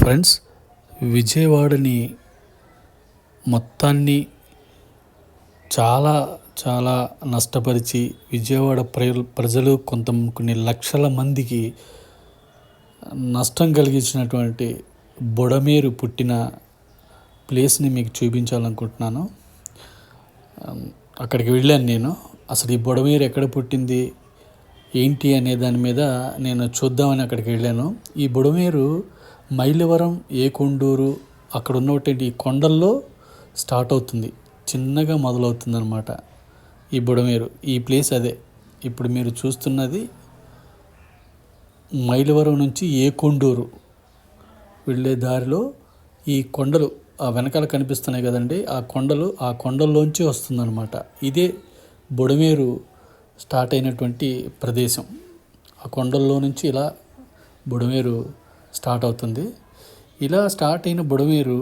Friends విజయవాడని మొత్తాన్ని చాలా చాలా నష్టపరిచి విజయవాడ ప్ర ప్రజలు కొంత కొన్ని లక్షల మందికి నష్టం కలిగించినటువంటి బుడమేరు పుట్టిన ప్లేస్ని మీకు చూపించాలనుకుంటున్నాను. అక్కడికి వెళ్ళాను నేను. అసలు ఈ బుడమేరు ఎక్కడ పుట్టింది ఏంటి అనే దాని మీద నేను చూద్దామని అక్కడికి వెళ్ళాను. ఈ బుడమేరు మైలవరం ఏకొండూరు అక్కడ ఉన్నటువంటి ఈ కొండల్లో స్టార్ట్ అవుతుంది. చిన్నగా మొదలవుతుంది అనమాట ఈ బుడమేరు ఈ ప్లేస్ అదే. ఇప్పుడు మీరు చూస్తున్నది మైలవరం నుంచి ఏకొండూరు. వెళ్ళే దారిలో ఈ కొండలు ఆ వెనకాల కనిపిస్తున్నాయి కదండి. ఆ కొండలు ఆ కొండల్లోంచి వస్తుందన్నమాట. ఇదే బుడమేరు స్టార్ట్ అయినటువంటి ప్రదేశం. ఆ కొండల్లో నుంచి ఇలా బుడమేరు స్టార్ట్ అవుతుంది. ఇలా స్టార్ట్ అయిన బుడమేరు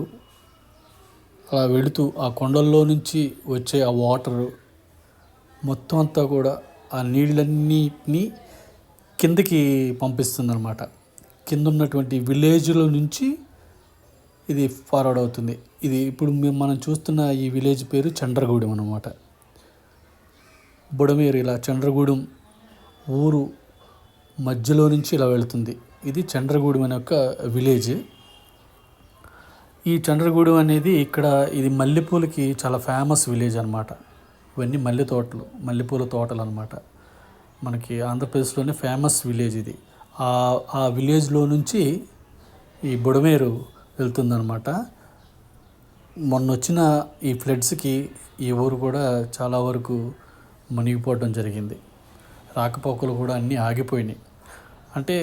అలా వెళుతూ ఆ కొండల్లో నుంచి వచ్చే ఆ వాటరు మొత్తం అంతా కూడా ఆ నీళ్ళన్నిటినీ కిందకి పంపిస్తుంది అనమాట కింద ఉన్నటువంటి విలేజ్లో నుంచి ఇది ఫార్వర్డ్ అవుతుంది. ఇది ఇప్పుడు మేము మనం చూస్తున్న ఈ విలేజ్ పేరు చండ్రగూడెం అనమాట బుడమేరు ఇలా చండ్రగూడెం ఊరు మధ్యలో నుంచి ఇలా వెళుతుంది. ఇది చంద్రగూడెం అనే ఒక విలేజ్. ఈ చంద్రగూడెం అనేది ఇక్కడ ఇది మల్లెపూలకి చాలా ఫేమస్ విలేజ్ అనమాట ఇవన్నీ మల్లె తోటలు మల్లెపూల తోటలు అనమాట మనకి ఆంధ్రప్రదేశ్లోనే ఫేమస్ విలేజ్ ఇది. ఆ ఆ విలేజ్లో నుంచి ఈ బుడమేరు వెళ్తుందనమాట మొన్న వచ్చిన ఈ ఫ్లడ్స్కి ఈ ఊరు కూడా చాలా వరకు మునిగిపోవడం జరిగింది. రాకపోకలు కూడా అన్నీ ఆగిపోయినాయి. అంటే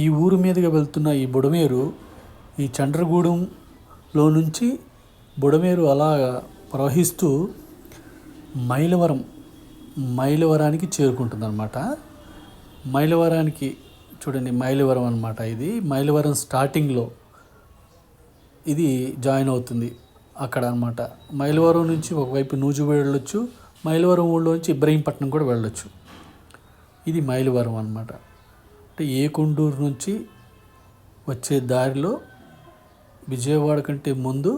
ఈ ఊరు మీదుగా వెళ్తున్న ఈ బుడమేరు ఈ చండ్రగూడెంలో నుంచి బుడమేరు అలా ప్రవహిస్తూ మైలవరం మైలవరానికి చేరుకుంటుంది అనమాట మైలవరానికి చూడండి మైలవరం అనమాట ఇది. మైలవరం స్టార్టింగ్లో ఇది జాయిన్ అవుతుంది అక్కడ అనమాట మైలవరం నుంచి ఒకవైపు నూజు వెళ్ళొచ్చు మైలవరం ఊళ్ళో నుంచి ఇబ్రహీంపట్నం కూడా వెళ్ళొచ్చు. ఇది మైలవరం అనమాట అంటే ఏ కొండూరు నుంచి వచ్చే దారిలో విజయవాడ కంటే ముందు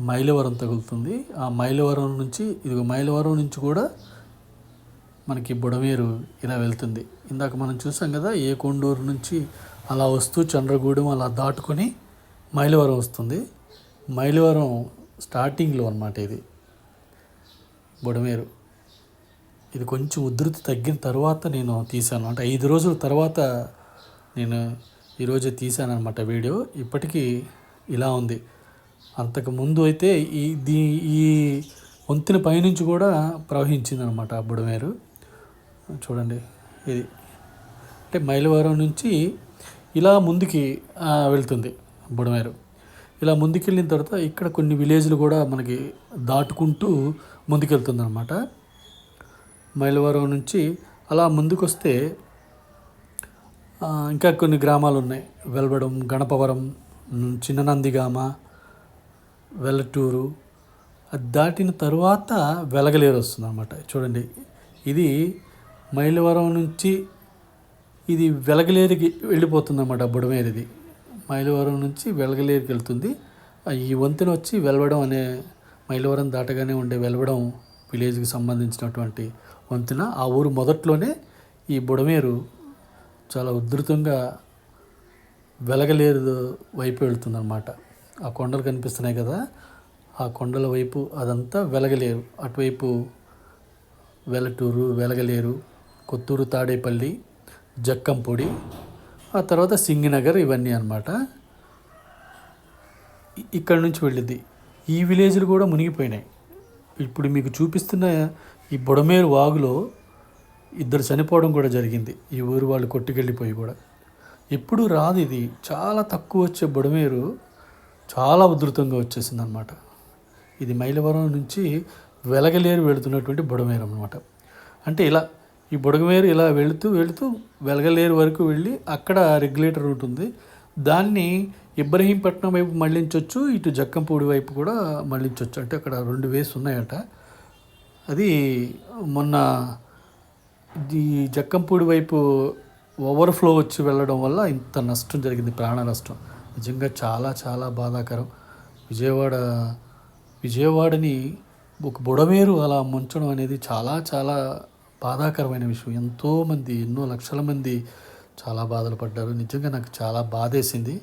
మైలవరం తగులుతుంది. ఆ మైలవరం నుంచి ఇది మైలవరం నుంచి కూడా మనకి బుడమేరు ఇలా వెళ్తుంది. ఇందాక మనం చూసాం కదా ఏ కొండూరు నుంచి అలా వస్తూ చంద్రగూడెం అలా దాటుకొని మైలవరం వస్తుంది. మైలవరం స్టార్టింగ్లో అనమాట ఇది బుడమేరు. ఇది కొంచెం ఉధృతి తగ్గిన తర్వాత నేను తీశాను. అంటే ఐదు రోజుల తర్వాత నేను ఈరోజు తీశాను అనమాట వీడియో. ఇప్పటికీ ఇలా ఉంది. అంతకు ముందు అయితే ఈ దీ ఈ వంతెన పైనుంచి కూడా ప్రవహించింది అనమాట ఆ బుడమేరు. చూడండి ఇది అంటే మైలవరం నుంచి ఇలా ముందుకి వెళ్తుంది బుడమేరు. ఇలా ముందుకెళ్ళిన తర్వాత ఇక్కడ కొన్ని విలేజ్లు కూడా మనకి దాటుకుంటూ ముందుకెళ్తుంది అనమాట మైలవరం నుంచి అలా ముందుకొస్తే ఇంకా కొన్ని గ్రామాలు ఉన్నాయి వెలవడం గణపవరం చిన్ననందిగామ వెల్లటూరు. అది దాటిన తరువాత వెలగలేరు వస్తుంది అనమాట చూడండి ఇది మైలవరం నుంచి ఇది వెలగలేరుకి వెళ్ళిపోతుంది అనమాట బుడమేరిది మైలవరం నుంచి వెలగలేరుకి వెళ్తుంది. ఆ ఈ వంతెన వచ్చి వెలవడం అనే మైలవరం దాటగానే ఉండే వెలవడం విలేజ్కి సంబంధించినటువంటి వంతున ఆ ఊరు మొదట్లోనే ఈ బుడమేరు చాలా ఉధృతంగా వెలగలేరు వైపు వెళుతుందన్నమాట. ఆ కొండలు కనిపిస్తున్నాయి కదా ఆ కొండల వైపు అదంతా వెలగలేరు. అటువైపు వెలటూరు వెలగలేరు కొత్తూరు తాడేపల్లి జక్కంపొడి ఆ తర్వాత సింగినగర్ ఇవన్నీ అనమాట ఇక్కడ నుంచి వెళ్ళింది ఈ విలేజ్లు కూడా మునిగిపోయినాయి. ఇప్పుడు మీకు చూపిస్తున్న ఈ బుడమేరు వాగులో ఇద్దరు చనిపోవడం కూడా జరిగింది. ఈ ఊరు వాళ్ళు కొట్టుకెళ్ళిపోయి కూడా. ఎప్పుడు రాదు ఇది. చాలా తక్కువ వచ్చే బుడమేరు చాలా ఉధృతంగా వచ్చేసింది అనమాట ఇది మైలవరం నుంచి వెలగలేరు వెళుతున్నటువంటి బుడమేరు అనమాట అంటే ఇలా ఈ బుడగమేరు ఇలా వెళుతూ వెళుతూ వెలగలేరు వరకు వెళ్ళి అక్కడ రెగ్యులేటర్ ఉంటుంది. దాన్ని ఇబ్రహీంపట్నం వైపు మళ్ళించవచ్చు ఇటు జక్కంపూడి వైపు కూడా మళ్ళించవచ్చు అంటే అక్కడ రెండు వేస్ ఉన్నాయట. అది మొన్న ఈ జక్కంపూడి వైపు ఓవర్ఫ్లో వచ్చి వెళ్ళడం వల్ల ఇంత నష్టం జరిగింది ప్రాణ నష్టం. నిజంగా చాలా చాలా బాధాకరం. విజయవాడ విజయవాడని ఒక బుడమేరు అలా ముంచడం అనేది చాలా చాలా బాధాకరమైన విషయం. ఎంతోమంది ఎన్నో లక్షల మంది చాలా బాధలు పడ్డారు. నిజంగా నాకు చాలా బాధేసింది.